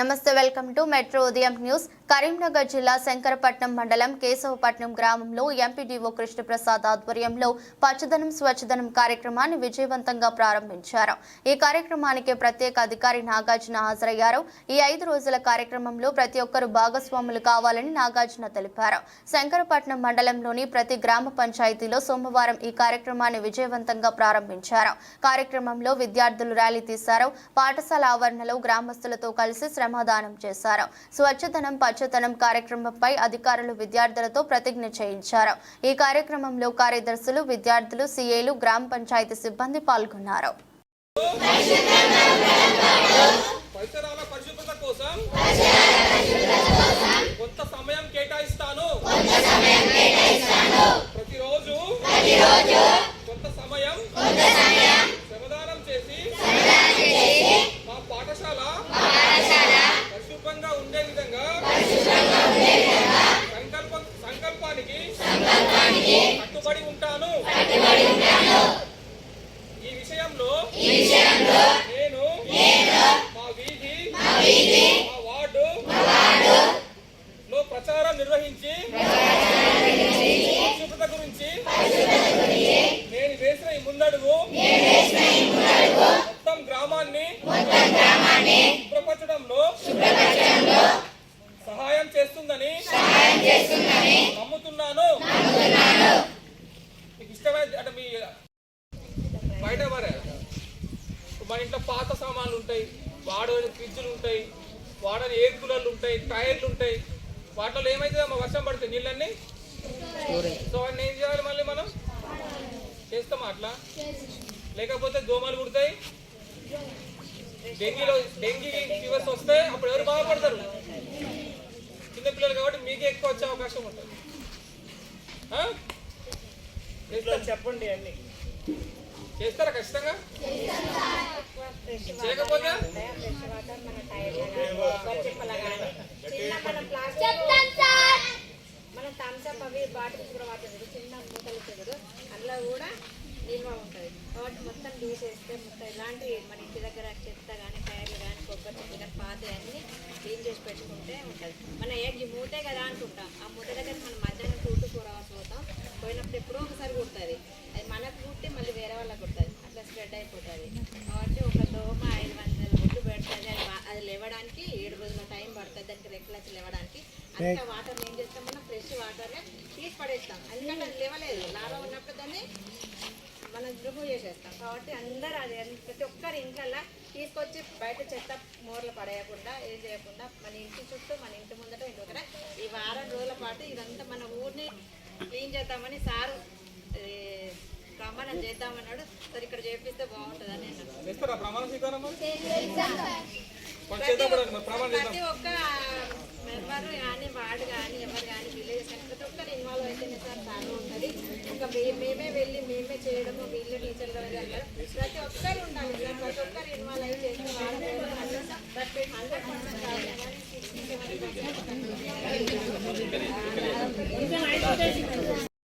నమస్తే welcome to metro Udayam news. Karimnagar జిల్లా శంకరపట్నం మండలం కేశవపట్నం గ్రామంలో ఎంపీడీఓ కృష్ణప్రసాద్ ఆధ్వర్యంలో పచ్చదనం స్వచ్ఛదనం కార్యక్రమాన్ని విజయవంతంగా ప్రారంభించారు. ఈ కార్యక్రమానికి ప్రత్యేక అధికారి నాగార్జున హాజరయ్యారు. ఈ ఐదు రోజుల కార్యక్రమంలో ప్రతి ఒక్కరూ భాగస్వాములు కావాలని నాగార్జున తెలిపారు. శంకరపట్నం మండలంలోని ప్రతి గ్రామ పంచాయతీలో సోమవారం ఈ కార్యక్రమాన్ని విజయవంతంగా ప్రారంభించారు. కార్యక్రమంలో విద్యార్థులు ర్యాలీ తీశారు. పాఠశాల ఆవరణలో గ్రామస్తులతో కలిసి శ్రమదానం చేశారు. స్వచ్ఛతనం పచ్చతనం కార్యక్రమంపై అధికారులు విద్యార్థులతో ప్రతిజ్ఞ చేయించారు. ఈ కార్యక్రమంలో కార్యదర్శులు విద్యార్థులు సీఏలు గ్రామ పంచాయతీ సిబ్బంది పాల్గొన్నారు. పరిసరాల పరిశుభ్రత కోసం Thank you. శుభ్రపరచడంలో సహాయం చేస్తుందని నమ్ముతున్నాను. మీకు ఇష్టమైన అంటే మీ బయట మరే మన ఇంట్లో పాత సామాన్లు ఉంటాయి. వాడని ఫ్రిడ్జ్లు ఉంటాయి. వాడని ఎయిర్ కూలర్లు ఉంటాయి టైర్లు ఉంటాయి. వాటిలో ఏమైతుందమ్మా వర్షం పడితే నీళ్ళన్నీ సో వాటిని ఏం చేయాలి మళ్ళీ మనం? చేస్తామా అట్లా? లేకపోతే దోమలు కుడతాయి? డెంగీలో డెంగీ ఫీవర్స్ వస్తే అప్పుడు ఎవరు బాధపడతారు? చిన్న పిల్లలు కాబట్టి మీకే ఎక్కువ వచ్చే అవకాశం ఉంటుంది? చెప్పండి అన్ని. చేస్తారా ఖచ్చితంగా? చేయకపోతే? మన టైర్లు కానీ కొబ్బరి చిప్పల కానీ చిన్న మన ప్లాస్టిక్ మన థమ్స్అప్ అవి బాటిల్స్ కూడా వాడుతుంది చిన్న మూతలు చెదురు అందులో కూడా నిల్వ ఉంటుంది. కాబట్టి మొత్తం తీసేస్తే మొత్తం ఇలాంటి మన ఇంటి దగ్గర చెత్త కానీ టైర్లు కానీ కొబ్బరి చెత్త కానీ పాత అన్ని క్లీన్ చేసి పెట్టుకుంటే ఉంటుంది. మన ఈ మూతే కదా అనుకుంటాం ఆ మూత దగ్గర మనం మధ్యాహ్నం టూ ఫోర్ అవర్స్ పోతాం. పోయినప్పుడు ఎప్పుడో ఒకసారి కుడుతుంది. అది మనకు కుట్టి మళ్ళీ వేరే వాళ్ళకి కుడుతుంది. అట్లా స్ప్రెడ్ అయిపోతుంది. కాబట్టి ఒక దోమ ఐదు వందల గుడ్లు పెడుతుంది అది అది లేవడానికి ఏడు రోజుల టైం పడుతుంది. దానికి రెక్కలచ్చి లేవడానికి. అంత వాటర్ ఏం చేస్తామన్నా ఫ్రెష్ వాటర్నే తీసి పడేస్తాం. ఎందుకంటే అది లేవలేదు. లాభం ఉన్నప్పుడు దాన్ని మనం రిమూవ్ చేసేస్తాం. కాబట్టి అందరూ అది ప్రతి ఒక్కరి ఇంట్లో తీసుకొచ్చి బయట చెత్త మూరలు పడేయకుండా ఏం చేయకుండా మన ఇంటి చుట్టూ మన ఇంటి ముందట ఇంటి దగ్గర ఈ వారం రోజుల పాటు ఇదంతా మన ఊరిని క్లీన్ చేద్దామని సారు ప్రమాణం చేద్దామన్నాడు. సరే ఇక్కడ చేపిస్తే బాగుంటుందని ప్రతి ఒక్క మెంబర్ కానీ వార్డు కానీ ఎవరు కానీ ప్రతి ఒక్కరు అయితేనే సార్ చాలా ఉంటుంది మేమే వెళ్ళి మేమే చేయడము వీళ్ళు టీచర్లు ప్రతి ఒక్కరు ఉండాలి. సార్ ప్రతి ఒక్కరు ఇన్వాల్వ్ అయ్యి చేస్తే వాడలేదు హండ్రెడ్ పర్సెంట్